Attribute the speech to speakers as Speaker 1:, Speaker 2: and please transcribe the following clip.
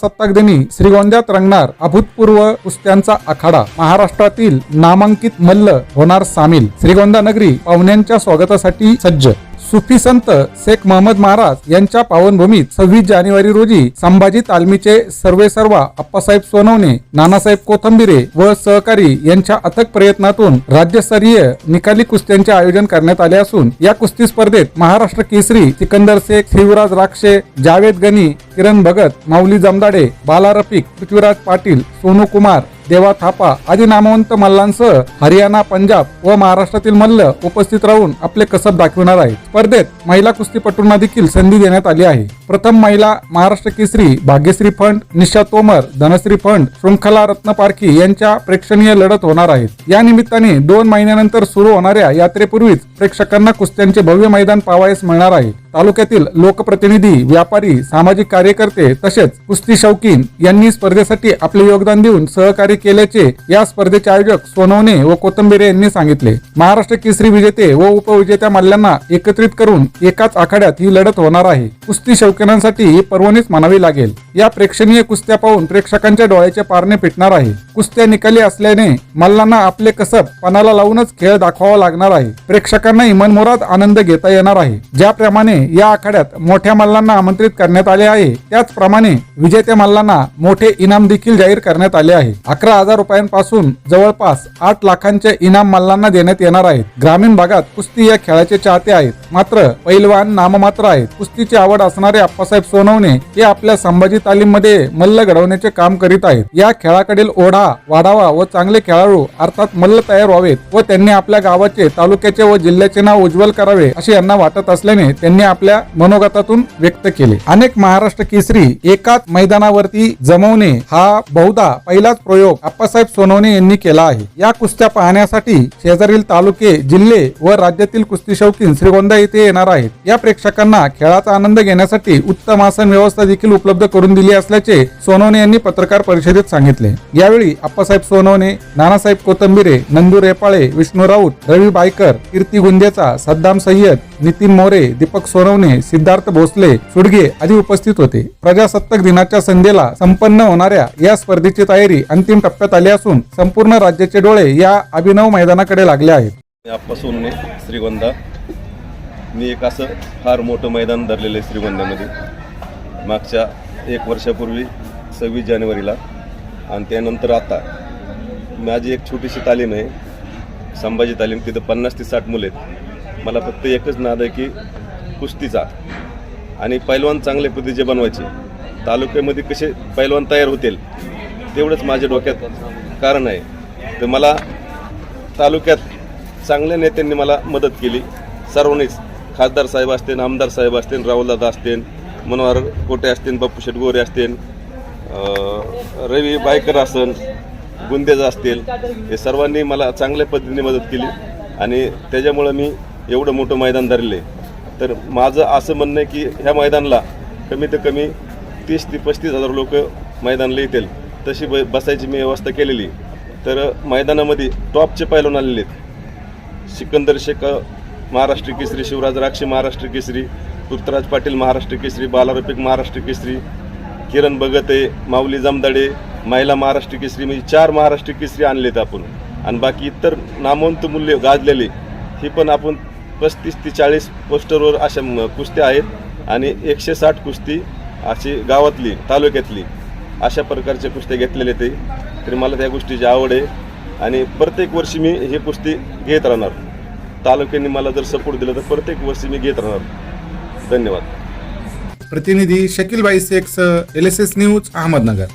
Speaker 1: सत्ताक दिनी श्रीगोंद्यात रंगणार अभूतपूर्व कुस्त्यांचा आखाडा. महाराष्ट्रातील नामांकित मल्ल होणार सामील. श्रीगोंदा नगरी पाहुण्यांच्या स्वागतासाठी सज्ज सुफी संत शेख महमद महाराज यांच्या पावनभूमीत सव्वीस जानेवारी रोजी संभाजी तालमीचे सर्वे सर्वा अप्पासाहेब सोनवणे नानासाहेब कोथंबिरे व सहकारी यांच्या अथक प्रयत्नातून राज्यस्तरीय निकाली कुस्त्यांचे आयोजन करण्यात आले असून या कुस्ती स्पर्धेत महाराष्ट्र केसरी सिकंदर शेख शिवराज राक्षे जावेद गनी किरण भगत माऊली जमदाडे बाला रफिक पृथ्वीराज पाटील सोनू कुमार देवा थापा आदी नामवंत मल्लांसह हरियाणा पंजाब व महाराष्ट्रातील मल्ल उपस्थित राहून आपले कसब दाखविणार आहेत. स्पर्धेत महिला कुस्तीपटूंना देखील संधी देण्यात आली आहे. प्रथम महिला महाराष्ट्र केसरी भाग्यश्री फंड निशा तोमर धनश्री फंड शृंखला रत्न पारखी यांच्या प्रेक्षणीय लढत होणार आहेत. या निमित्ताने दोन महिन्यानंतर सुरू होणाऱ्या यात्रेपूर्वीच प्रेक्षकांना कुस्त्यांचे भव्य मैदान पावायस मिळणार आहे. तालुक्यातील लोकप्रतिनिधी व्यापारी सामाजिक कार्यकर्ते तसेच कुस्ती शौकीन यांनी स्पर्धेसाठी आपले योगदान देऊन सहकार्य केल्याचे या स्पर्धेचे आयोजक सोनवणे व कोथंबिरे यांनी सांगितले. महाराष्ट्र केसरी विजेते व उपविजेत्या मल्ल्यांना एकत्रित करून एकाच आखाड्यात ही लढत होणार आहे. कुस्ती शौकीनांसाठी ही पर्वणीच म्हणावी लागेल. या प्रेक्षणीय कुस्त्या पाहून प्रेक्षकांच्या डोळ्याचे पारणे पिटणार आहे. कुस्त्या निकाली असल्याने मल्लांना आपले कसब पणाला लावूनच खेळ दाखवावा लागणार आहे. प्रेक्षकांनाही मनमोरात आनंद घेता येणार आहे. ज्याप्रमाणे या आखाड्यात मोठ्या मल्लांना आमंत्रित करण्यात आले आहे त्याचप्रमाणे विजेत्या मल्लांना मोठे इनाम देखील जाहीर करण्यात आले आहे. अकरा हजार रुपयांपासून जवळपास आठ लाखांचे इनाम मल्लांना देण्यात येणार आहेत. ग्रामीण भागात कुस्ती या खेळाचे चाहते आहेत. मात्र पैलवान नाममात्र आहेत. कुस्तीची आवड असणारे आप्पासाहेब सोनवणे हे आपल्या संभाजी तालीममध्ये मल्ल घडवण्याचे काम करीत आहेत. या खेळाकडील ओढा वाढावा व चांगले खेळाडू अर्थात मल्ल तयार व्हावेत व त्यांनी आपल्या गावाचे तालुक्याचे व जिल्ह्याचे नाव उज्ज्वल करावे असे यांना वाटत असल्याने त्यांनी आपल्या मनोगतातून व्यक्त केले. अनेक महाराष्ट्र केसरी एकाच मैदानावरती जमवणे हा बहुधा पहिलाच प्रयोग अप्पासाहेब सोनवणे यांनी केला आहे. या कुस्त्या पाहण्यासाठी शेजारील तालुके जिल्हे व राज्यातील कुस्ती शौकीन श्रीगोंदा येथे येणार आहेत. या प्रेक्षकांना खेळाचा आनंद घेण्यासाठी उत्तम आसन व्यवस्था देखील उपलब्ध करून दिली असल्याचे सोनवणे यांनी पत्रकार परिषदेत सांगितले. यावेळी अप्पासाहेब सोनवणे नानासाहेब कोथंबिरे नंदू रेपाळे विष्णू राऊत रवी बायकर कीर्ती गुंजेचा सद्दाम सय्यद नितीन मोरे दीपक सोनवणे सिद्धार्थ भोसले सुडगे आदी उपस्थित होते. प्रजासत्ताक दिनाच्या संध्येला संपन्न होणाऱ्या या स्पर्धेची तयारी अंतिम टप्प्यात आली असून संपूर्ण राज्याचे डोळे या अभिनव मैदानाकडे लागले आहेत.
Speaker 2: श्रीगोंदा. मी एक असं फार मोठं मैदान धरलेलं आहे श्रीगोंदामध्ये मागच्या एक वर्षापूर्वी सव्वीस जानेवारीला आणि त्यानंतर आता. माझी एक छोटीशी तालीम आहे. संभाजी तालीम तिथं पन्नास ते साठ मुले आहेत. मला फक्त एकच नाद आहे की कुस्तीचा आणि पैलवान चांगल्या पद्धतीचे बनवायचे. तालुक्यामध्ये कसे पैलवान तयार होतील तेवढंच माझ्या डोक्यात कारण आहे. तर मला तालुक्यात चांगल्या नेत्यांनी मला मदत केली. सर्वांनीच खासदार साहेब असतील आमदार साहेब असतील राहुलदादा असतील मनोहर कोटे असतील बप्पू शेट गोरे असतील रवी बायकर असन गुंदेज असतील हे सर्वांनी मला चांगल्या पद्धतीने मदत केली आणि त्याच्यामुळं मी एवढं मोठं मैदान धरले. तर माझं असं म्हणणं आहे की ह्या मैदानाला कमीत कमी तीस ते पस्तीस हजार लोक मैदानाला येतील. तशी ब बसायची मी व्यवस्था केलेली. तर मैदानामध्ये टॉपचे पैलवान आलेले आहेत. सिकंदर शेख महाराष्ट्र केसरी शिवराज राक्षी महाराष्ट्र केसरी पृथ्वीराज पाटील महाराष्ट्र केसरी बाला महाराष्ट्र केसरी किरण बगते माऊली जमदाडे महिला महाराष्ट्र केसरी म्हणजे चार महाराष्ट्र केसरी आणलेत आपण. आणि बाकी इतर नामवंत मूल्य गाजलेले ही पण आपण पस्तीस ते चाळीस पोस्टरवर अशा कुस्त्या आहेत. आणि एकशे साठ कुस्ती अशी गावातली तालुक्यातली अशा प्रकारच्या कुस्त्या घेतलेले ते. तरी मला त्या गोष्टीची आवड आहे. आणि प्रत्येक वर्षी मी हे कुस्ती घेत राहणार. तालुक्यांनी मला जर सपोर्ट दिला तर प्रत्येक वर्षी मी घेत राहणार. धन्यवाद.
Speaker 1: प्रतिनिधी Shakeel Bai Shaikh L S S news Ahmednagar.